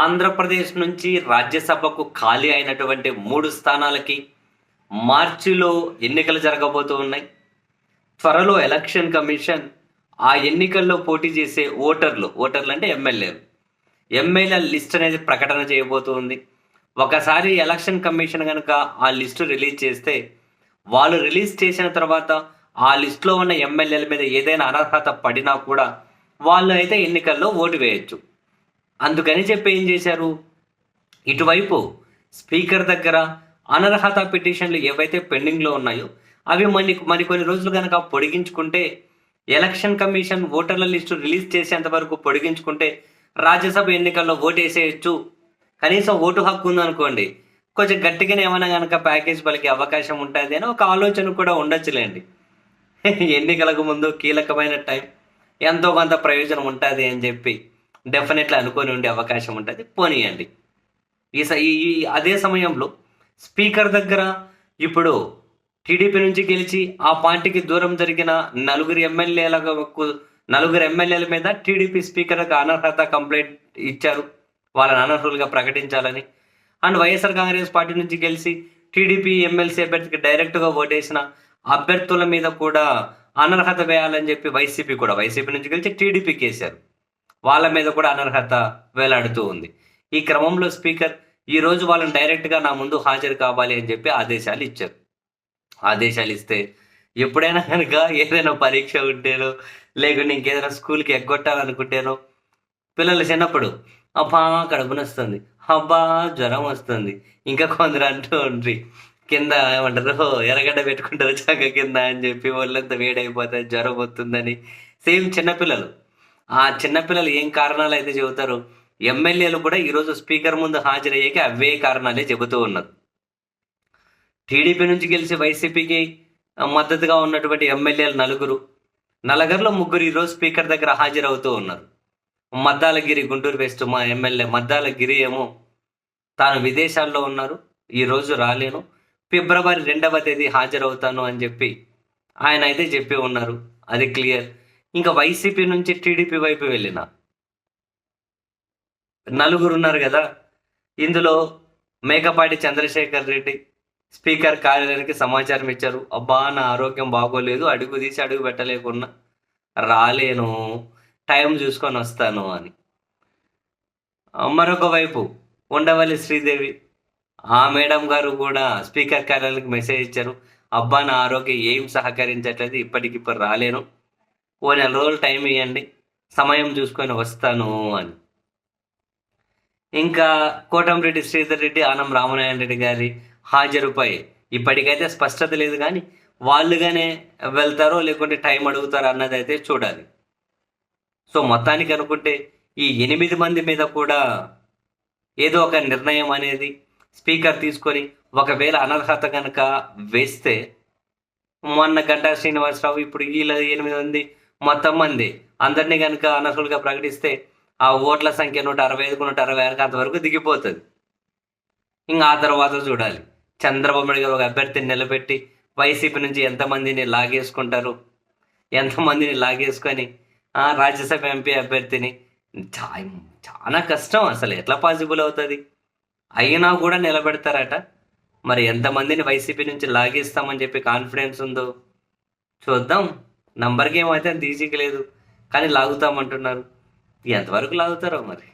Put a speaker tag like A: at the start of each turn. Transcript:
A: ఆంధ్రప్రదేశ్ నుంచి రాజ్యసభకు ఖాళీ అయినటువంటి మూడు స్థానాలకి మార్చిలో ఎన్నికలు జరగబోతూ ఉన్నాయి. త్వరలో ఎలక్షన్ కమిషన్ ఆ ఎన్నికల్లో పోటీ చేసే ఓటర్లు ఓటర్లు అంటే ఎమ్మెల్యేలు. ఎమ్మెల్యే లిస్ట్ అనేది ప్రకటన చేయబోతుంది ఒకసారి ఎలక్షన్ కమిషన్ కనుక ఆ లిస్టు రిలీజ్ చేస్తే వాళ్ళు రిలీజ్ చేసిన తర్వాత ఆ లిస్టులో ఉన్న ఎమ్మెల్యేల మీద ఏదైనా అనర్హత పడినా కూడా వాళ్ళు అయితే ఎన్నికల్లో ఓటు వేయొచ్చు. అందుకని చెప్పి ఏం చేశారు? ఇటువైపు స్పీకర్ దగ్గర అనర్హత పిటిషన్లు ఏవైతే పెండింగ్లో ఉన్నాయో అవి మరి మరికొన్ని రోజులు కనుక పొడిగించుకుంటే ఎలక్షన్ కమిషన్ ఓటర్ల లిస్టు రిలీజ్ చేసేంత వరకు పొడిగించుకుంటే రాజ్యసభ ఎన్నికల్లో ఓటు కనీసం ఓటు హక్కు ఉందనుకోండి కొంచెం గట్టిగానే ఏమైనా కనుక ప్యాకేజ్ పలికే అవకాశం ఉంటుంది అని ఒక ఆలోచన కూడా ఉండొచ్చులేండి. ఎన్నికలకు ముందు కీలకమైన టైం ఎంతో కొంత ప్రయోజనం ఉంటుంది అని చెప్పి. డెఫినెట్లీ అనుకొని ఉండే అవకాశం ఉంటుంది. పోనీయండి. ఈ ఈ అదే సమయంలో స్పీకర్ దగ్గర ఇప్పుడు టీడీపీ నుంచి గెలిచి ఆ పార్టీకి దూరం జరిగిన నలుగురు ఎమ్మెల్యేలకు నలుగురు ఎమ్మెల్యేల మీద టీడీపీ స్పీకర్కి అనర్హత కంప్లైంట్ ఇచ్చారు. వాళ్ళని అనర్హులుగా ప్రకటించాలని. అండ్ వైఎస్ఆర్ కాంగ్రెస్ పార్టీ నుంచి గెలిచి టీడీపీ ఎమ్మెల్సీ అభ్యర్థికి డైరెక్ట్గా ఓటేసిన అభ్యర్థుల మీద కూడా అనర్హత వేయాలని చెప్పి వైసీపీ కూడా వైసీపీ నుంచి గెలిచి టీడీపీకి వేశారు వాళ్ళ మీద కూడా అనర్హత వేలాడుతూ ఉంది. ఈ క్రమంలో స్పీకర్ ఈ రోజు వాళ్ళని డైరెక్ట్గా నా ముందు హాజరు కావాలి అని చెప్పి ఆదేశాలు ఇచ్చారు. ఆదేశాలు ఇస్తే ఎప్పుడైనా కనుక ఏదైనా పరీక్ష ఉంటేనో లేకుంటే ఇంకేదైనా స్కూల్కి ఎగ్గొట్టాలనుకుంటేనో పిల్లలు చిన్నప్పుడు అబ్బా కడుపునొస్తుంది అబ్బా జ్వరం వస్తుంది. ఇంకా కొందరు అంటూ ఉండ్రి కింద ఏమంటారు? ఎర్రగడ్డ పెట్టుకుంటారు చక్క కింద అని చెప్పి ఒళ్ళంతా వేడైపోతుంది జ్వరం వస్తుందని. సేమ్ చిన్నపిల్లలు ఆ చిన్నపిల్లలు ఏం కారణాలు అయితే చెబుతారో ఎమ్మెల్యేలు కూడా ఈరోజు స్పీకర్ ముందు హాజరయ్యాక అవే కారణాలే చెబుతూ ఉన్నారు. టీడీపీ నుంచి గెలిచి వైసీపీకి మద్దతుగా ఉన్నటువంటి ఎమ్మెల్యేలు నలుగురు నలుగురిలో ముగ్గురు ఈరోజు స్పీకర్ దగ్గర హాజరవుతూ ఉన్నారు. మద్దాలగిరి గుంటూరు వెస్ట్ మా ఎమ్మెల్యే మద్దాలగిరి ఏమో తాను విదేశాల్లో ఉన్నారు ఈరోజు రాలేను. ఫిబ్రవరి రెండవ తేదీ హాజరవుతాను అని చెప్పి ఆయన అయితే చెప్పి ఉన్నారు. అది క్లియర్. ఇంకా వైసీపీ నుంచి టీడీపీ వైపు వెళ్ళిన. నలుగురు ఉన్నారు కదా. ఇందులో మేకపాటి చంద్రశేఖర్ రెడ్డి స్పీకర్ కార్యాలయానికి సమాచారం ఇచ్చారు. అబ్బా నా ఆరోగ్యం బాగోలేదు అడుగు తీసి అడుగు పెట్టలేకున్నా. రాలేను టైం చూసుకొని వస్తాను అని. మరొక వైపు ఉండవల్లి శ్రీదేవి. ఆ మేడం గారు కూడా స్పీకర్ కార్యాలయానికి మెసేజ్ ఇచ్చారు. అబ్బా నా ఆరోగ్యం ఏం సహకరించట్లేదు ఇప్పటికిప్పుడు రాలేను. ఓ నెల రోజులు టైం ఇవ్వండి సమయం చూసుకొని వస్తాను అని. ఇంకా కోటంరెడ్డి శ్రీధర్ రెడ్డి ఆనం రామనారాయణ రెడ్డి గారి హాజరుపై ఇప్పటికైతే స్పష్టత లేదు కానీ వాళ్ళుగానే వెళ్తారో లేకుంటే టైం అడుగుతారో అన్నది అయితే చూడాలి. సో మొత్తానికి అనుకుంటే ఈ ఎనిమిది మంది మీద కూడా ఏదో ఒక నిర్ణయం అనేది స్పీకర్ తీసుకొని ఒకవేళ అనర్హత కనుక వేస్తే మొన్న గంటా శ్రీనివాసరావు ఇప్పుడు వీళ్ళ ఎనిమిది మంది మొత్తం మంది. అందరినీ కనుక అనర్హులుగా ప్రకటిస్తే ఆ ఓట్ల సంఖ్య నూట అరవై ఐదుకు నూట అరవై ఆరుకు అంతవరకు దిగిపోతుంది. ఇంకా ఆ తర్వాత చూడాలి. చంద్రబాబు నాయుడు గారు ఒక అభ్యర్థిని నిలబెట్టి వైసీపీ నుంచి ఎంతమందిని లాగేసుకుంటారు? ఎంతమందిని లాగేసుకొని ఆ, రాజ్యసభ ఎంపీ అభ్యర్థిని చాలా కష్టం అసలు. ఎట్లా పాసిబుల్ అవుతుంది? అయినా కూడా నిలబెడతారట. మరి ఎంతమందిని వైసీపీ నుంచి లాగేస్తామని చెప్పి కాన్ఫిడెన్స్ ఉందో చూద్దాం. నంబర్ గేమ్ అయితే అంత కానీ లాగుతామంటున్నారు. ఎంతవరకు లాగుతారో మరి?